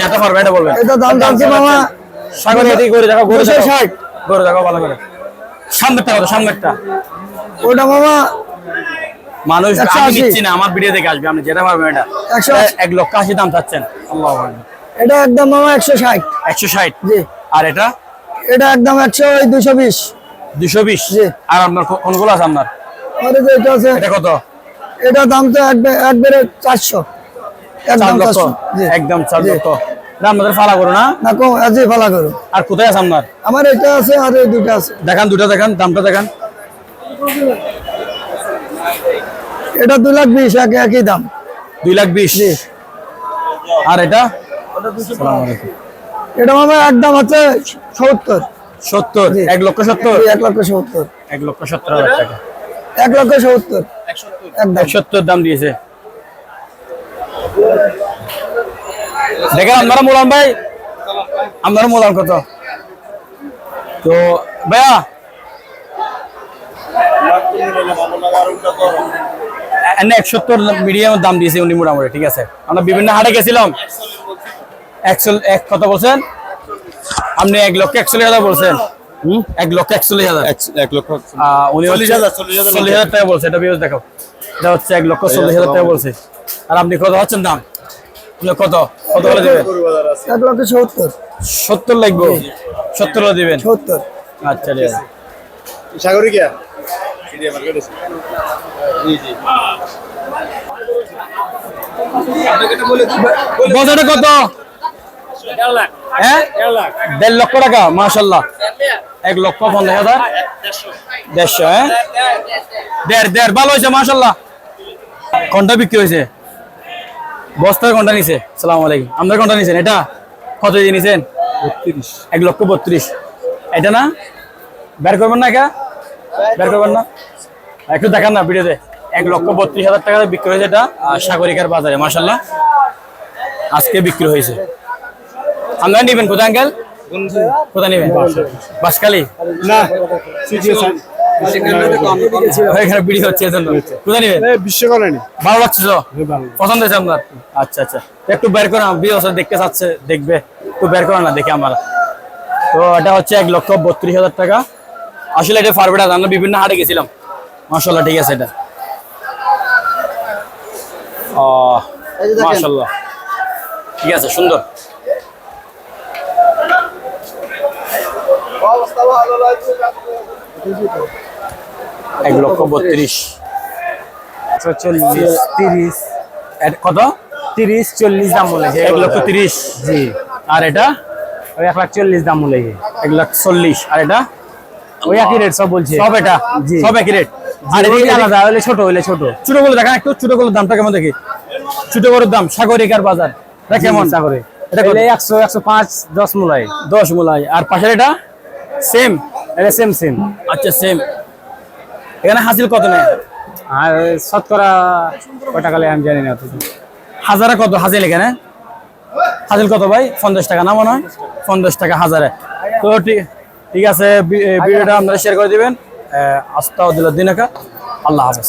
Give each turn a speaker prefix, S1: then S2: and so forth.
S1: যেতে পারবে এটা বলবেন
S2: এটা দাম জানছি মামা।
S1: সাগরে এটি করে দেখো
S2: দুশো
S1: দেখো।
S2: ষাট।
S1: করে দেখো ভালো করে। সামনেরটা কত? সামনেরটা।
S2: ওটা মামা
S1: মানুষ আমি। নিচ্ছি না আমার ভিডিও দেখে আসবে আপনি যেতে পারবেন এটা।
S2: একশো
S1: এক লক্ষ আশি দাম চাচ্ছেন। আল্লাহ
S2: এটা একদম মামা একশো ষাট।
S1: একশো ষাট?
S2: জি।
S1: আর এটা?
S2: এটা একদম একশো ওই দুশো বিশ।
S1: দুশো বিশ?
S2: জি।
S1: আর আপনার কোনগুলো আছে আপনার?
S2: আর যে এটা আছে
S1: এটা কত?
S2: এটা দাম তো একবারে চারশো।
S1: চার
S2: একদম
S1: লক্ষ?
S2: চারশো। জি।
S1: একদম চার
S2: জি।
S1: লক্ষ। এটা আপনাদের ফালা করো না।
S2: না কম আজই ভালো করো।
S1: আর কোথায় আছে আপনার
S2: আমার এটা আছে আর এই দুটো আছে।
S1: দেখান দুটো দেখান দামটা দেখান।
S2: এটা দু লাখ বিশ এক একই দাম।
S1: দুই লাখ বিশ? আর এটা?
S2: এটা মামা একদম আছে সত্তর।
S1: সত্তর? এক লক্ষ সত্তর?
S2: এক লক্ষ সত্তর।
S1: এক লক্ষ সত্তর হাজার টাকা।
S2: এক লক্ষ সত্তর। একদম
S1: এক সত্তর দাম দিয়েছে। দেখেন আপনারা মোলান ভাই? আপনারা মোলান কত? তো ভাইয়া এনে মিডিয়াম দাম দিয়েছে উনি মোটামুটি ঠিক আছে? আমরা বিভিন্ন হাটে গেছিলাম। একশো এক কত বলছেন? আপনি এক লক্ষ একচল্লিশ হাজার বলছেন। হুম? এক লক্ষ একচল্লিশ হাজার।
S3: এক লক্ষ
S1: আহ, উনি
S3: চল্লিশ হাজার, চল্লিশ হাজার
S1: টাকা বলছে এটা বিরোধ দেখো এটা হচ্ছে এক লক্ষ চল্লিশ হাজার টাকা বলছে। আর আপনি কত হচ্ছেন দাম? কত? কত বলে দিবেন
S2: এক লক্ষ সত্তর।
S1: সত্তর লাগবে? সত্তর দিবেন?
S2: সত্তর।
S1: আচ্ছা ঠিক আছে। কত? হ্যাঁ? দেড় লক্ষ টাকা মাশাল্লাহ। এক লক্ষ পঞ্চাশ হাজার? দেড়শো হ্যাঁ? দেড় দেড়। ভালো হয়েছে কোনটা বিক্রি হয়েছে? বস্তার কোনটা নিছে। সালাম আলাইকুম। আপনার কোনটা নিছেন এটা? কত দিয়ে নিছেন? বত্রিশ। এক লক্ষ বত্রিশ। এটা না? বের করবেন না একা? বের করবেন না? একটু দেখান না ভিডিওতে। এক লক্ষ বত্রিশ হাজার টাকা বিক্রি হয়েছে এটা সাগরিকার বাজারে মাশাল্লাহ আজকে বিক্রি হয়েছে। আপনারা নেবেন কোথায় আঙ্কেল? কোথায় নেবেন? বাসকালি
S3: না
S1: এখানে বিড়ি হচ্ছে এজন্য কোথায় নেবেন
S3: বিশ্বকরণী
S1: ভালো লাগছে তো? পছন্দ হয়েছে আপনার? আচ্ছা আচ্ছা। একটু বের করে বিয়ে বছর দেখতে চাচ্ছে দেখবে। একটু বের করে না দেখে আমার। তো এটা হচ্ছে এক লক্ষ বত্রিশ হাজার টাকা। আসলে এটা ফারবেটা আমরা বিভিন্ন হাটে গেছিলাম। মাসাল্লাহ ঠিক আছে এটা। ও মাসাল্লাহ ঠিক আছে সুন্দর। এক লক্ষ বত্রিশ।
S4: চল্লিশ তিরিশ।
S1: কত?
S4: তিরিশ চল্লিশ দাম বলেছে।
S1: এক লক্ষ তিরিশ।
S4: জি।
S1: আর এটা?
S4: ওই এক লাখ চল্লিশ দাম বলেছে।
S1: এক লাখ চল্লিশ। আর এটা?
S4: ওই একই রেট সব বলছে।
S1: সব এটা?
S4: জি।
S1: সব একই রেট আর
S4: আর
S1: এদিকে
S4: আলাদা হলে ছোট হলে ছোট।
S1: ছোটগুলো দেখান একটু ছোটগুলোর দামটা কেমন দেখি? ছোট গরুর দাম সাগরিকার বাজার? এটা কেমন?
S4: করে
S1: এটা কত?
S4: একশো একশো পাঁচ দশ মূলায়
S1: দশ মূলাই। আর পাশের এটা? সেম
S4: এটা সেম সেম
S1: আচ্ছা সেম এখানে হাসিল কত নেয়?
S4: আর শতকরা কয় টাকা আমি জানি না।
S1: হাজারে কত? হাজিল এখানে? হাজিল কত ভাই? পঞ্চাশ টাকা না মনে হয়? পঞ্চাশ টাকা হাজারে। তো ঠিক আছে ভিডিওটা আপনারা শেয়ার করে দিবেন। আস্তা দিন আল্লাহ হাফেজ।